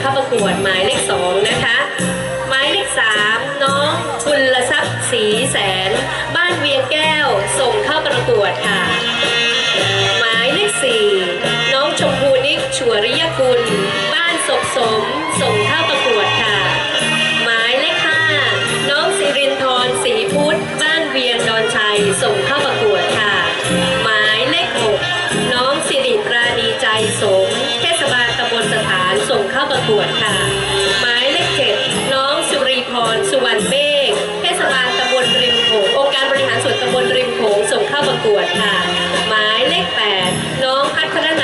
เข้าประกวดหมายเลขสองนะคะ หมายเลขสามน้องชุลทรัพย์ศรีแสน บ้านเวียงแก้วส่งเข้าประกวดค่ะ หมายเลขสี่น้องชมพูนิกชัวริยกุล บ้านศกสมส่งเข้าประกวดค่ะ หมายเลขห้าน้องสิรินทรสีพุทธบ้านเวียงดอนชัยส่งเข้าประกวดค่ะ หมายเลขหกน้องสิริปราณีใจสม เข้าประกวดค่ะ หมายเลขเจ็ดน้องสุริพรสุวรรณเมฆเทศบาลตำบลริมโขงองค์การบริหารส่วนตำบลริมโขงส่งเข้าประกวดค่ะ หมายเลขแปดน้องพัฒนนั